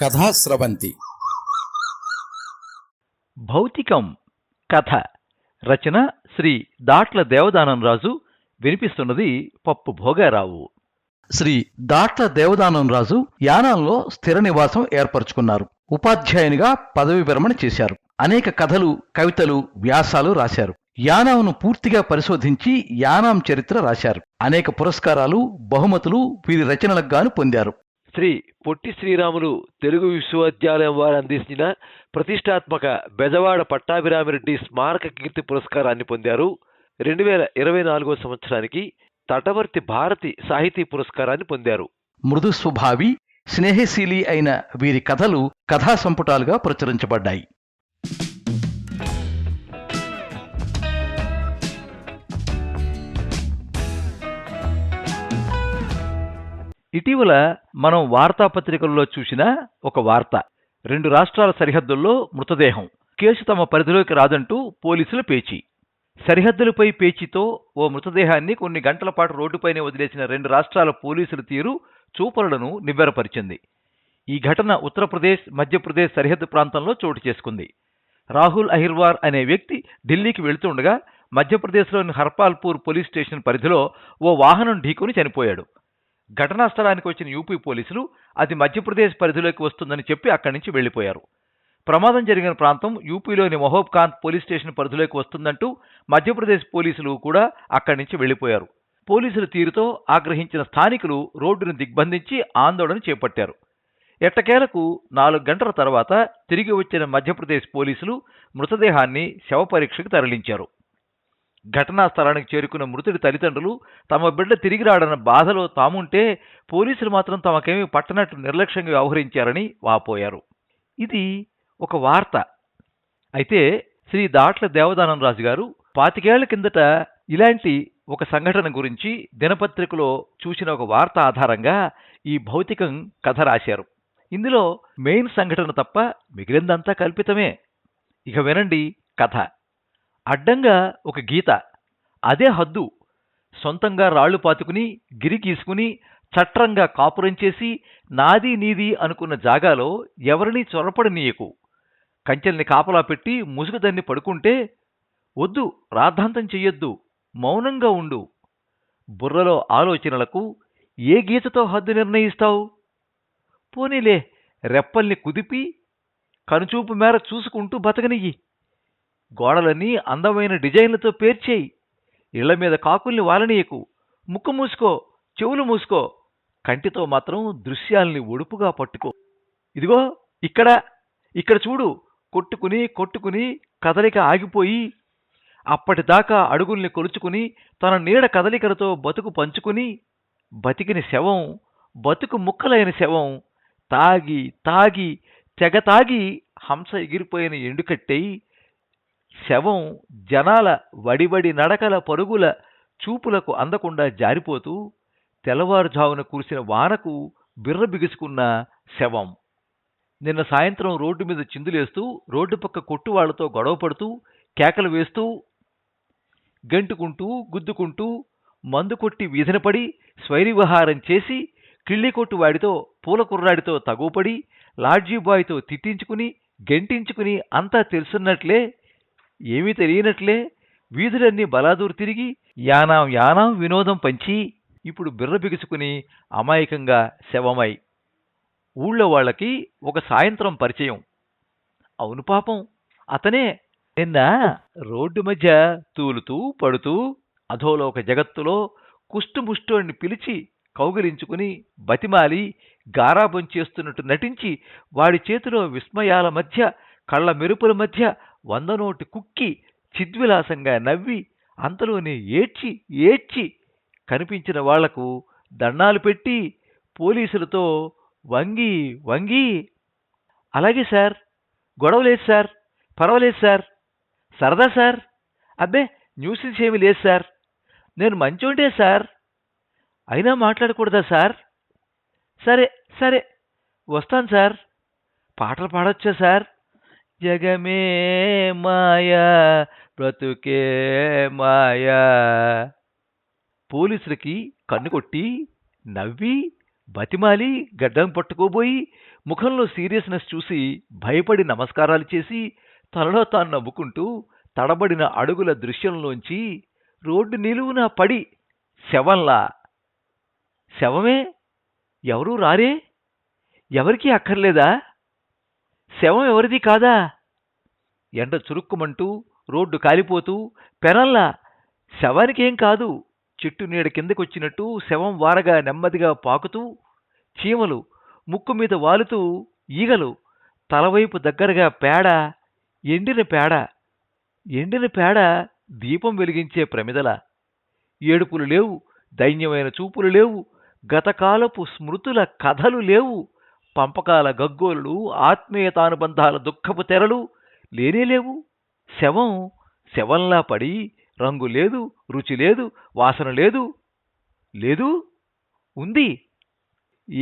కథా స్రవంతి. భౌతికం కథ రచన శ్రీ దాట్ల దేవదానంరాజు వినిపిస్తున్నది పప్పు భోగారావు. శ్రీ దాట్ల దేవదానంరాజు యానాంలో స్థిర నివాసం ఏర్పరచుకున్నారు. ఉపాధ్యాయునిగా పదవి విరమణ చేశారు. అనేక కథలు కవితలు వ్యాసాలు రాశారు. యానాంను పూర్తిగా పరిశోధించి యానాం చరిత్ర రాశారు. అనేక పురస్కారాలు బహుమతులు వీరి రచనలకు గాను పొందారు. శ్రీ పొట్టి శ్రీరాములు తెలుగు విశ్వవిద్యాలయం వారు అందించిన ప్రతిష్టాత్మక బెజవాడ పట్టాభిరామిరెడ్డి స్మారక కీర్తి పురస్కారాన్ని పొందారు. రెండు వేల ఇరవై నాలుగో సంవత్సరానికి తటవర్తి భారతి సాహితీ పురస్కారాన్ని పొందారు. మృదు స్వభావి స్నేహశీలి అయిన వీరి కథలు కథా సంపుటాలుగా ప్రచురించబడ్డాయి. ఇటీవల మనం వార్తాపత్రికల్లో చూసిన ఒక వార్త. రెండు రాష్ట్రాల సరిహద్దుల్లో మృతదేహం. కేసు తమ పరిధిలోకి రాదంటూ పోలీసుల పేచీ. సరిహద్దులపై పేచీతో ఓ మృతదేహాన్ని కొన్ని గంటల పాటు రోడ్డుపైనే వదిలేసిన రెండు రాష్ట్రాల పోలీసుల తీరు చూపరులను నివ్వెరపరిచింది. ఈ ఘటన ఉత్తరప్రదేశ్ మధ్యప్రదేశ్ సరిహద్దు ప్రాంతంలో చోటు చేసుకుంది. రాహుల్ అహిర్వార్ అనే వ్యక్తి ఢిల్లీకి వెళుతుండగా మధ్యప్రదేశ్లోని హర్పాల్పూర్ పోలీస్ స్టేషన్ పరిధిలో ఓ వాహనం ఢీకొని చనిపోయాడు. ఘటనా స్థలానికి వచ్చిన యూపీ పోలీసులు అది మధ్యప్రదేశ్ పరిధిలోకి వస్తుందని చెప్పి అక్కడి నుంచి వెళ్ళిపోయారు ప్రమాదం జరిగిన ప్రాంతం యూపీలోని మహోబ్కాంత్ పోలీస్ స్టేషన్ పరిధిలోకి వస్తుందంటూ మధ్యప్రదేశ్ పోలీసులు కూడా అక్కడి నుంచి వెళ్ళిపోయారు పోలీసుల తీరుతో ఆగ్రహించిన స్థానికులు రోడ్డును దిగ్బంధించి ఆందోళన చేపట్టారు. ఎట్టకేలకు నాలుగు గంటల తర్వాత తిరిగి వచ్చిన మధ్యప్రదేశ్ పోలీసులు మృతదేహాన్ని శవ పరీక్షకు తరలించారు. ఘటనా స్థలానికి చేరుకున్న మృతుడి తల్లిదండ్రులు తమ బిడ్డ తిరిగి రాడన్న బాధలో తాముంటే పోలీసులు మాత్రం తమకేమీ పట్టనట్టు నిర్లక్ష్యంగా వ్యవహరించారని వాపోయారు. ఇది ఒక వార్త. అయితే శ్రీ దాట్ల దేవదానంరాజు గారు పాతికేళ్ళ కిందట ఇలాంటి ఒక సంఘటన గురించి దినపత్రికలో చూసిన ఒక వార్త ఆధారంగా ఈ భౌతికం కథ రాశారు. ఇందులో మెయిన్ సంఘటన తప్ప మిగిలిందంతా కల్పితమే. ఇక వినండి కథ. అడ్డంగా ఒక గీత. అదే హద్దు. సొంతంగా రాళ్ళు పాతుకుని గిరి గీసుకుని చట్రంగా కాపురం చేసి నాది నీది అనుకున్న జాగాలో ఎవరినీ చొరపడనీయకు. కంచెల్ని కాపలా పెట్టి ముసుగుదన్ని పడుకుంటే వద్దు రాద్ధాంతం చెయ్యొద్దు మౌనంగా ఉండు. బుర్రలో ఆలోచనలకు ఏ గీతతో హద్దు నిర్ణయిస్తావు? పోనీలే రెప్పల్ని కుదిపి కనుచూపు మేర చూసుకుంటూ బతకనియ్యి. గోడలన్నీ అందమైన డిజైన్లతో పేర్చేయి. ఇళ్ళ మీద కాకుల్ని వాలనీయకు. ముక్కు మూసుకో చెవులు మూసుకో. కంటితో మాత్రం దృశ్యాల్ని ఒడుపుగా పట్టుకో. ఇదిగో ఇక్కడ ఇక్కడ చూడు. కొట్టుకుని కొట్టుకుని కదలిక ఆగిపోయి అప్పటిదాకా అడుగుల్ని కొలుచుకుని తన నీడ కదలికలతో బతుకు పంచుకుని బతికిన శవం బతుకు ముక్కలైన శవం తాగి తాగి తెగ తాగి హంస ఎగిరిపోయిన ఎండుకట్టేయి శవం జనాల వడివడి నడకల పరుగుల చూపులకు అందకుండా జారిపోతూ తెల్లవారుజామున కురిసిన వానకు బిర్ర బిగుసుకున్న శవం. నిన్న సాయంత్రం రోడ్డు మీద చిందులేస్తూ రోడ్డు పక్క కొట్టు వాళ్ళతో గొడవ పడుతూ కేకలు వేస్తూ గంటుకుంటూ గుద్దుకుంటూ మందు కొట్టి వీధిన పడి స్వైరివహారం చేసి కిళ్ళికొట్టు వాడితో పూల కుర్రాడితో తగుపడి లాడ్జీ బాయ్తో తిట్టించుకుని గెంటించుకుని అంతా తెలుసున్నట్లే ఏమీ తెలియనట్లే వీధులన్నీ బలాదూరు తిరిగి యానాం యానాం వినోదం పంచి ఇప్పుడు బిర్ర బిగుసుకుని అమాయకంగా శవమై. ఊళ్ళో వాళ్ళకి ఒక సాయంత్రం పరిచయం. అవును పాపం అతనే నిన్న రోడ్డు మధ్య తూలుతూ పడుతూ అధోలోక జగత్తులో కుష్టుముష్టుని పిలిచి కౌగిలించుకుని బతిమాలి గారాబం చేస్తున్నట్టు నటించి వాడి చేతిలో విస్మయాల మధ్య కళ్ళ మెరుపుల మధ్య వందనోటి కుక్కి చిద్విలాసంగా నవ్వి అంతలోనే ఏడ్చి ఏడ్చి కనిపించిన వాళ్ళకు దండాలు పెట్టి పోలీసులతో వంగి వంగి అలాగే సార్ గొడవ లేదు సార్ పర్వాలేదు సార్ సరదా సార్ అబ్బే న్యూసెన్స్ ఏమీ లేదు సార్ నేను మంచోంటే సార్ అయినా మాట్లాడకూడదా సార్ సరే సరే వస్తాను సార్ పాటలు పాడొచ్చా సార్ జగమే మాయా బ్రతుకే మాయా. పోలీసులకి కన్నుకొట్టి నవ్వి బతిమాలి గడ్డం పట్టుకోబోయి ముఖంలో సీరియస్నెస్ చూసి భయపడి నమస్కారాలు చేసి తనలో తాను నవ్వుకుంటూ తడబడిన అడుగుల దృశ్యంలోంచి రోడ్డు నిలువున పడి శవంలా? శవమే? ఎవరూ రారే? ఎవరికీ అక్కర్లేదా? శవం ఎవరిది కాదా? ఎండ చురుక్కుమంటూ రోడ్డు కాలిపోతూ పెనల్లా. శవానికేం కాదు. చెట్టు నీడ కిందకొచ్చినట్టు శవం వారగా నెమ్మదిగా పాకుతూ చీమలు ముక్కు మీద వాలుతూ ఈగలు తలవైపు దగ్గరగా పేడ ఎండిన పేడ. ఎండిన పేడ దీపం వెలిగించే ప్రమిదల. ఏడుపులు లేవు దైన్యమైన చూపులు లేవు గతకాలపు స్మృతుల కథలు లేవు. పంపకాల గగ్గోలు ఆత్మీయతానుబంధాల దుఃఖపు తెరలు లేనే లేవు. శవం శవంలా పడి రంగు లేదు రుచి లేదు వాసన లేదు. లేదు? ఉంది.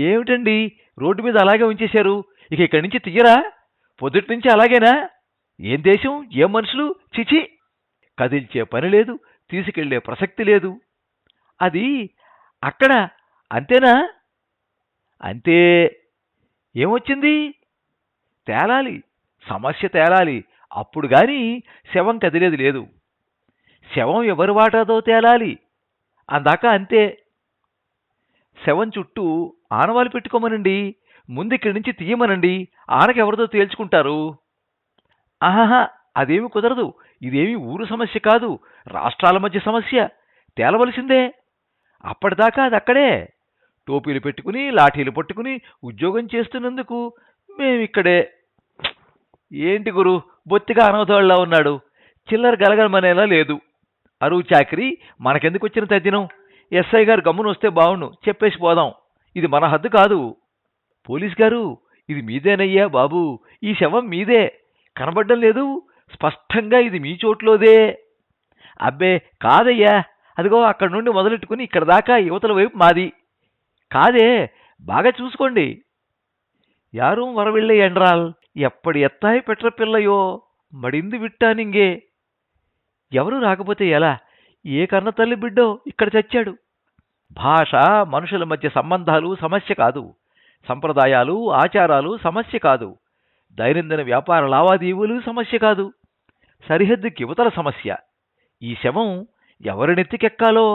ఏమిటండి? రోడ్డు మీద అలాగే ఉంచేశారు. ఇక ఇక్కడి నుంచి తీయరా? పొద్దుటి నుంచి అలాగేనా? ఏం దేశం? ఏం మనుషులు? చిచి! కదిల్చే పని లేదు తీసుకెళ్ళే ప్రసక్తి లేదు. అది అక్కడ అంతేనా? అంతే. ఏమొచ్చింది? తేలాలి. సమస్య తేలాలి. అప్పుడు గాని శవం కదిలేదు లేదు. శవం ఎవరి వాటాదో తేలాలి? అందాక అంతే. శవం చుట్టూ ఆనవాలు పెట్టుకోమనండి. ముందు ఇక్కడి నుంచి తీయమనండి. ఆనకెవరిదో తేల్చుకుంటారు? ఆహాహా! అదేమి కుదరదు. ఇదేమి ఊరు సమస్య కాదు. రాష్ట్రాల మధ్య సమస్య. తేలవలసిందే. అప్పటిదాకా అది అక్కడే. టోపీలు పెట్టుకుని లాఠీలు పట్టుకుని ఉద్యోగం చేస్తున్నందుకు మేమిక్కడే. ఏంటి గురు? బొత్తిగా అనవతోళ్ళలా ఉన్నాడు. చిల్లర గలగలమనేలా లేదు. అరువు చాకరీ మనకెందుకు వచ్చిన తద్దినం? ఎస్ఐ గారు గమ్మున వస్తే బావుండు. చెప్పేసి పోదాం. ఇది మన హద్దు కాదు. పోలీస్ గారు ఇది మీదేనయ్యా బాబు. ఈ శవం మీదే. కనబడడం లేదు. స్పష్టంగా ఇది మీ చోట్లోదే. అబ్బే కాదయ్యా. అదిగో అక్కడ నుండి మొదలెట్టుకుని ఇక్కడ దాకా యువతల వైపు మాది. కాదే బాగా చూసుకోండి யாரும் வரவில்லை என்றால் ఎప్పటి ఎత్తాయి పెట్ర పిల్లయో మడింది విట్టానింగే ఎవరు రాకపోతే ఎలా ఏ కన్న తల్లి బిడ్డో ఇక్కడ చచ్చాడు భాష మనుషుల మధ్య సంబంధాలు సమస్య కాదు సంప్రదాయాలు ఆచారాలు సమస్య కాదు దైనందిన వ్యాపార లావాదేవీలు సమస్య కాదు సరిహద్దుకి యువతల సమస్య ఈ శవం ఎవరినెత్తికెక్కాలో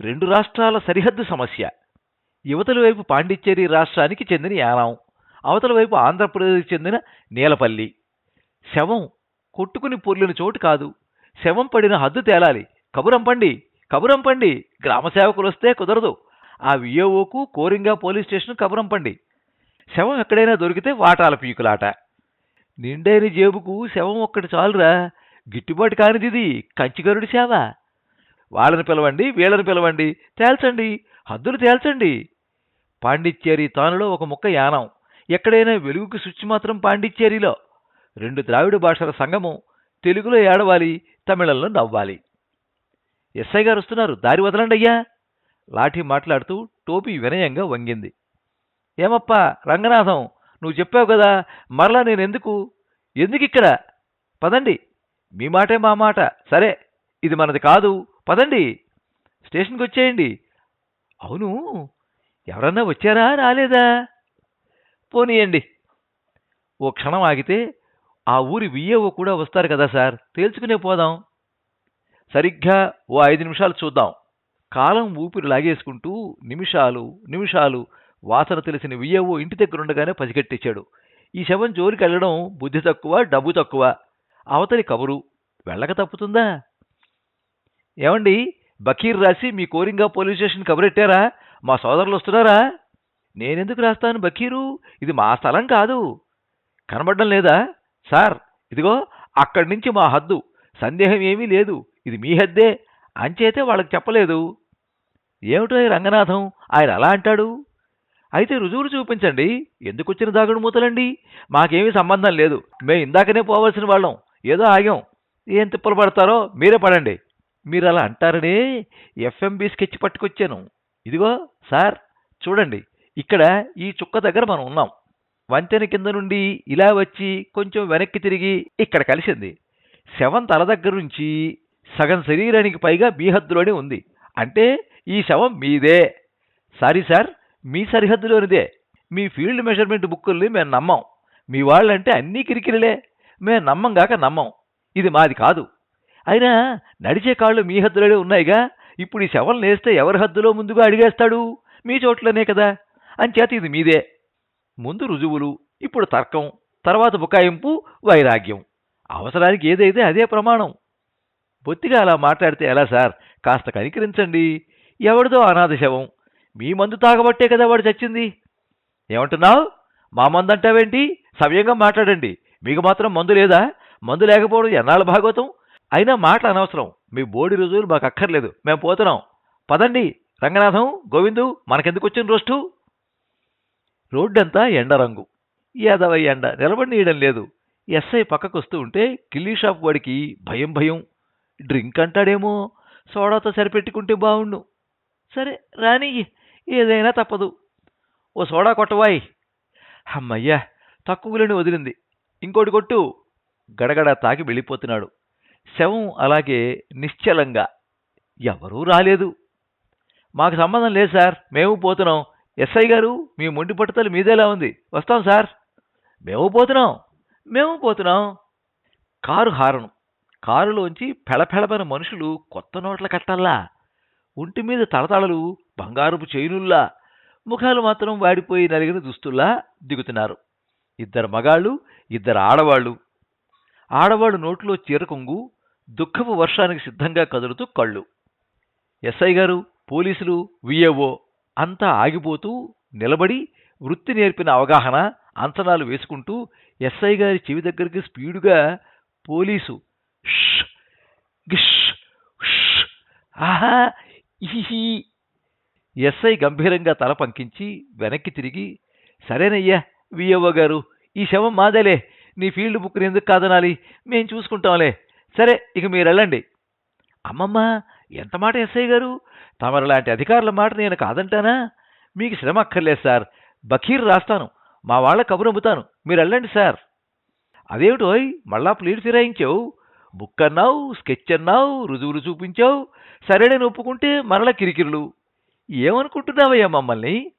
రెండు రాష్ట్రాల సరిహద్దు సమస్య యువతల వైపు పాండిచ్చేరి రాష్ట్రానికి చెందిన యానం అవతల వైపు ఆంధ్రప్రదేశ్కి చెందిన నీలపల్లి. శవం కొట్టుకుని పొర్లిన చోటు కాదు. శవం పడిన హద్దు తేలాలి. కబురంపండి కబురంపండి గ్రామ సేవకులు వస్తే కుదరదు. ఆ విఏఓకు కోరింగా పోలీస్ స్టేషన్ కబురంపండి శవం ఎక్కడైనా దొరికితే వాటాల పీకులాట. నిండైన జేబుకు శవం ఒక్కటి చాలురా. గిట్టుబాటు కానిదిది కంచిగరుడి సేవ. వాళ్ళని పిలవండి వీళ్ళని పిలవండి తేల్చండి హద్దులు తేల్చండి. పాండిచ్చేరి తానులో ఒక ముక్క యానం. ఎక్కడైనా వెలుగుకి స్విచ్ మాత్రం పాండిచ్చేరిలో. రెండు ద్రావిడ భాషల సంగమం తెలుగులో ఏడవాలి తమిళంలో నవ్వాలి. ఎస్ఐ గారు వస్తున్నారు. దారి వదలండి అయ్యా. లాఠీ మాట్లాడుతూ టోపీ వినయంగా వంగింది. ఏమప్పా రంగనాథం నువ్వు చెప్పావు కదా మరలా నేను ఎందుకు ఎందుకు ఇక్కడ? పదండి. మీ మాటే మా మాట. సరే ఇది మనది కాదు. పదండి. స్టేషన్కి వచ్చేయండి అవును ఎవరన్నా వచ్చారా? రాలేదా? పోనీయండి. ఓ క్షణం ఆగితే ఆ ఊరి విఏఓ కూడా వస్తారు కదా సార్. తేల్చుకునే పోదాం. సరిగ్గా ఓ ఐదు నిమిషాలు చూద్దాం. కాలం ఊపిరి లాగేసుకుంటూ నిమిషాలు నిమిషాలు వాసన తెలిసిన విఏఓ ఇంటి దగ్గరుండగానే పసిగట్టేశాడు. ఈ శవం జోలికి వెళ్ళడం బుద్ధి తక్కువ డబ్బు తక్కువ. అవతలి కబురు వెళ్ళక తప్పుతుందా? ఏమండి బకీర్ రాసి మీ కోరింగా పోలీస్ స్టేషన్ కబురెట్టారా? మా సోదరులు వస్తున్నారా? నేనెందుకు రాస్తాను బకీరు? ఇది మా స్థలం కాదు. కనబడడం లేదా? సార్ ఇదిగో అక్కడి నుంచి మా హద్దు. సందేహం ఏమీ లేదు. ఇది మీ హద్దే. అంచేతే వాళ్ళకి చెప్పలేదు. ఏమిటో రంగనాథం? ఆయన అలా అంటాడు. అయితే రుజువులు చూపించండి. ఎందుకు వచ్చిన దాగుడు మూతలండి? మాకేమీ సంబంధం లేదు. మేము ఇందాకనే పోవలసిన వాళ్ళం. ఏదో ఆగాం. ఏం తిప్పలు పడతారో మీరే పడండి. మీరు అలా అంటారనే ఎఫ్ఎంబి స్కెచ్ పట్టుకొచ్చాను. ఇదిగో సార్ చూడండి ఇక్కడ ఈ చుక్క దగ్గర మనం ఉన్నాం. వంతెన కింద నుండి ఇలా వచ్చి కొంచెం వెనక్కి తిరిగి ఇక్కడ కలిసింది. శవం తల దగ్గర నుంచి సగం శరీరానికి పైగా మీ హద్దులోనే ఉంది. అంటే ఈ శవం మీదే. సారీ సార్ మీ సరిహద్దులోనిదే. మీ ఫీల్డ్ మెజర్మెంట్ బుక్కుల్ని మేము నమ్మం. మీ వాళ్ళంటే అన్నీ కిరికిరిలే. మేము నమ్మంగాక నమ్మం. ఇది మాది కాదు. అయినా నడిచే కాళ్ళు మీ హద్దులోనే ఉన్నాయిగా. ఇప్పుడు ఈ శవం నేస్తే ఎవరి హద్దులో ముందుగా అడిగేస్తాడు? మీ చోట్లనే కదా. అంచేత ఇది మీదే. ముందు రుజువులు ఇప్పుడు తర్కం తర్వాత బుకాయింపు వైరాగ్యం. అవసరానికి ఏదైతే అదే ప్రమాణం. బొత్తిగా అలా మాట్లాడితే ఎలా సార్? కాస్త కనికరించండి. ఎవడిదో అనాథ శవం. మీ మందు తాగబట్టే కదా వాడు చచ్చింది. ఏమంటున్నావు? మా మందు అంటావేంటి సవ్యంగా మాట్లాడండి. మీకు మాత్రం మందు లేదా? మందు లేకపోవడం ఎన్నాళ్ళ భాగవతం? అయినా మాటలు అనవసరం. మీ బోడి రుజువులు మాకు అక్కర్లేదు. మేము పోతున్నాం. పదండి. రంగనాథం గోవిందు మనకెందుకు వచ్చిన రోస్టు? రోడ్డంతా ఎండ రంగు యాదవ ఎండ. నిలబడినీయడం లేదు. ఎస్ఐ పక్కకు వస్తూ ఉంటే కిల్లీ షాప్ వాడికి భయం భయం. డ్రింక్ అంటాడేమో. సోడాతో సరిపెట్టుకుంటే బావుండు. సరే రాని. ఏదైనా తప్పదు. ఓ సోడా కొట్టవాయ్. అమ్మయ్యా తక్కువలోనే వదిలింది. ఇంకోటి కొట్టు. గడగడ తాకి వెళ్ళిపోతున్నాడు. శవం అలాగే నిశ్చలంగా. ఎవరూ రాలేదు. మాకు సంబంధం లేదు సార్. మేము పోతున్నాం. ఎస్ఐ గారు మీ మొండి పట్టుదల మీదేలా ఉంది? వస్తాం సార్. మేము పోతున్నాం. మేము పోతున్నాం. Car horn. కారులోంచి పెళపెళమైన మనుషులు కొత్త నోట్ల కట్టల్లా. ఒంటి మీద తలతళలు బంగారపు చైనుల్లా. ముఖాలు మాత్రం వాడిపోయి నలిగిన దుస్తుల్లా దిగుతున్నారు. ఇద్దరు మగాళ్ళు ఇద్దరు ఆడవాళ్ళు. ఆడవాళ్ళు నోట్లో చీరకొంగు దుఃఖపు వర్షానికి సిద్ధంగా కదులుతూ కళ్ళు. ఎస్ఐ గారు పోలీసులు విఏఓ అంతా ఆగిపోతూ నిలబడి వృత్తి నేర్పిన అవగాహన అంచనాలు వేసుకుంటూ ఎస్ఐ గారి చెవి దగ్గరికి స్పీడుగా పోలీసు "ష్, గిష్, ష్, ఆహా ఎస్ఐ గంభీరంగా తల పంకించి వెనక్కి తిరిగి సరేనయ్యా విఏఓ గారు ఈ శవం మాదేలే నీ ఫీల్డ్ బుక్ని ఎందుకు కాదనాలి? మేం చూసుకుంటాంలే. సరే ఇక మీరు వెళ్ళండి. అమ్మమ్మ ఎంత మాట ఎస్ఐ గారు? తమరు లాంటి అధికారుల మాట నేను కాదంటానా? మీకు శ్రమ అక్కర్లేదు సార్. బకీర్ రాస్తాను. మా వాళ్ళ కబురు అమ్ముతాను మీరు వెళ్ళండి సార్. అదేమిటోయ్ మళ్ళా ప్లీడ్ ఫిరాయించావు? బుక్ అన్నావు స్కెచ్ అన్నావు రుజువులు చూపించావు. సరేనని ఒప్పుకుంటే మరల కిరికిరులు. ఏమనుకుంటున్నావయ్యా మమ్మల్ని?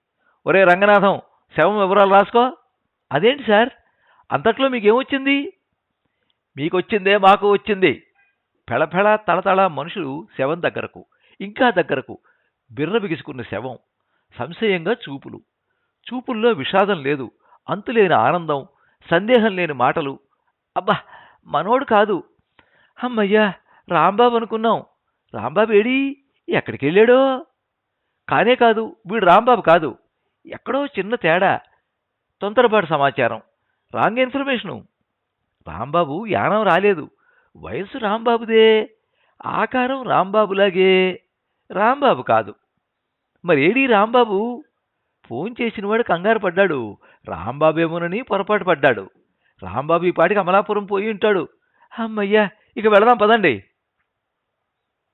ఒరే రంగనాథం శవం వివరాలు రాసుకో. అదేంటి సార్? అంతట్లో మీకేమొచ్చింది? మీకొచ్చిందే మాకు వచ్చింది పెళపెళ తళతళ మనుషులు శవం దగ్గరకు ఇంకా దగ్గరకు బిర్ర బిగుసుకున్న శవం సంశయంగా చూపులు. చూపుల్లో విషాదం లేదు అంతులేని ఆనందం సందేహం లేని మాటలు. అబ్బా మనోడు కాదు. అమ్మయ్యా రాంబాబు అనుకున్నాం. రాంబాబు ఏడి? ఎక్కడికి వెళ్ళాడో కానే కాదు వీడు రాంబాబు కాదు. ఎక్కడో చిన్న తేడా. తొందరపాటు సమాచారం. Wrong information. రాంబాబు యానం రాలేదు. వయసు రాంబాబుదే ఆకారం రాంబాబులాగే. రాంబాబు కాదు. మరి ఏడీ రాంబాబు? ఫోన్ చేసినవాడు కంగారు పడ్డాడు. రాంబాబేమోనని పొరపాటు పడ్డాడు. రాంబాబు ఈ పాటికి అమలాపురం పోయి ఉంటాడు. అమ్మయ్యా ఇక వెళదాం పదండి.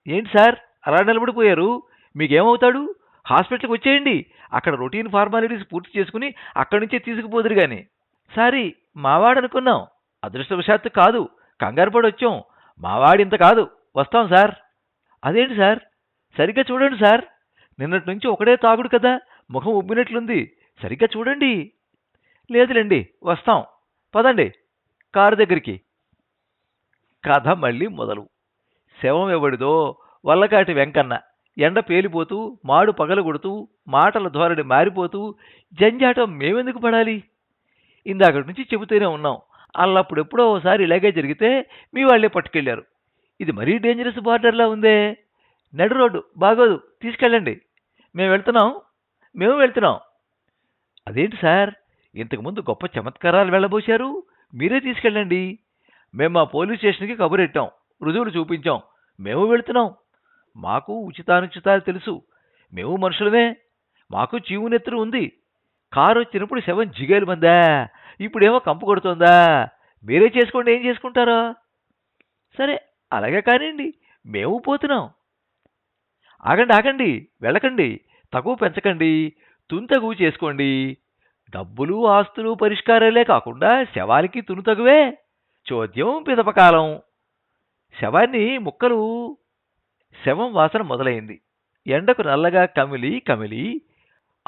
ఏంటి సార్ అలా నిలబడిపోయారు మీకేమవుతాడు? హాస్పిటల్కి వచ్చేయండి. అక్కడ రొటీన్ ఫార్మాలిటీస్ పూర్తి చేసుకుని అక్కడి నుంచే తీసుకుపోదురు కానీ సారీ మావాడనుకున్నాం. అదృష్టవశాత్తు కాదు. కంగారు పడి వచ్చాం ఇంత కాదు. వస్తాం సార్. అదేంటి సార్? సరిగ్గా చూడండి సార్. నిన్నటి నుంచి ఒకడే తాగుడు కదా. ముఖం ఉబ్బినట్లుంది. సరిగ్గా చూడండి. లేదులేండి వస్తాం. పదండి. కారు దగ్గరికి. కథ మళ్ళీ మొదలు. శవం ఎవడిదో? వల్లకాటి వెంకన్న. ఎండ పేలిపోతూ మాడు పగలగొడుతూ మాటల ధోరణి మారిపోతూ జంజాటం మేమెందుకు పడాలి? ఇందాక నుంచి చెబుతూనే ఉన్నాం. అల్లప్పుడెప్పుడో ఒకసారి ఇలాగే జరిగితే మీ వాళ్ళే పట్టుకెళ్ళారు. ఇది మరీ డేంజరస్ బార్డర్లా ఉందే. నడు రోడ్డు బాగోదు తీసుకెళ్ళండి. మేము వెళ్తున్నాం మేము వెళ్తున్నాం. అదేంటి సార్? ఇంతకుముందు గొప్ప చమత్కారాలు వెళ్ళబోశారు. మీరే తీసుకెళ్ళండి. మేము మా పోలీస్ స్టేషన్కి కబురెట్టాం రుజువులు చూపించాం. మేము వెళ్తున్నాం. మాకు ఉచితానుచితాలు తెలుసు. మేము మనుషులమే. మాకు చీవునెత్తురు ఉంది. కారు వచ్చినప్పుడు శవం జిగేలు మందా? ఇప్పుడేమో కంపు కొడుతోందా? మీరే చేసుకోండి ఏం చేసుకుంటారో? సరే అలాగే కానివ్వండి మేము పోతున్నాం. ఆగండి ఆగండి వెళ్ళకండి తక్కువ పెంచకండి తుంతగువు చేసుకోండి. డబ్బులు ఆస్తులు పరిష్కారాలే కాకుండా శవాలకి తును తగువే. చోద్యం పిదపకాలం. శవాన్ని ముక్కలు శవం వాసన మొదలైంది. ఎండకు నల్లగా కమిలి కమిలి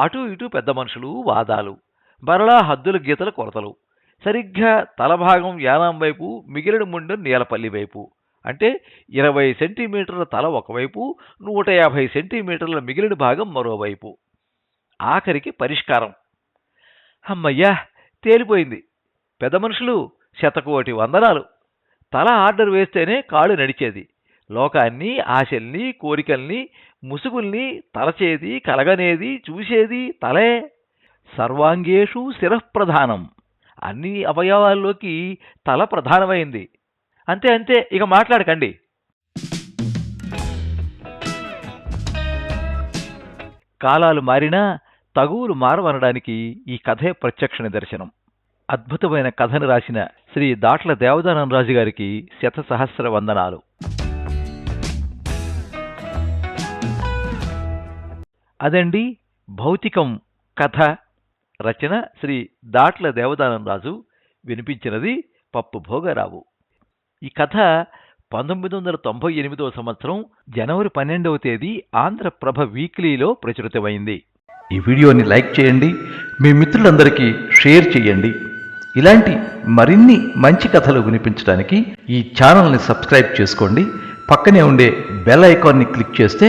అటు ఇటు పెద్ద మనుషులు వాదాలు. మరలా హద్దుల గీతల కొరతలు సరిగ్గా తలభాగం యానాం వైపు మిగిలిన ముండు నీలపల్లి వైపు. అంటే ఇరవై సెంటీమీటర్ల తల ఒకవైపు నూట యాభై సెంటీమీటర్ల మిగిలిన భాగం మరోవైపు. ఆఖరికి పరిష్కారం. అమ్మయ్యా తేలిపోయింది. పెద్ద మనుషులు శతకోటి వందనాలు. తల ఆర్డర్ వేస్తేనే కాళ్ళు నడిచేది. లోకాన్ని ఆశల్ని కోరికల్ని ముసుగుల్ని తలచేది కలగనేది చూసేది తలే. సర్వాంగేషు శిరఃప్రధానం. అన్ని అవయవాల్లోకి తల ప్రధానమైంది. అంతే అంతే. ఇక మాట్లాడకండి. కాలాలు మారినా తగువులు మారవనడానికి ఈ కథే ప్రత్యక్ష నిదర్శనం. అద్భుతమైన కథను రాసిన శ్రీ దాట్ల దేవదానం రాజు గారికి శత సహస్ర వందనాలు. అదండి భౌతికం కథ. రచన శ్రీ దాట్ల దేవదానం రాజు వినిపించినది పప్పు భోగరావు. ఈ కథ పంతొమ్మిది వందల తొంభై ఎనిమిదవ సంవత్సరం జనవరి పన్నెండవ తేదీ ఆంధ్రప్రభ వీక్లీలో ప్రచురితమైంది. ఈ వీడియోని లైక్ చేయండి మీ మిత్రులందరికీ షేర్ చేయండి. ఇలాంటి మరిన్ని మంచి కథలు వినిపించడానికి ఈ ఛానల్ని సబ్స్క్రైబ్ చేసుకోండి. పక్కనే ఉండే బెల్ ఐకాన్ని క్లిక్ చేస్తే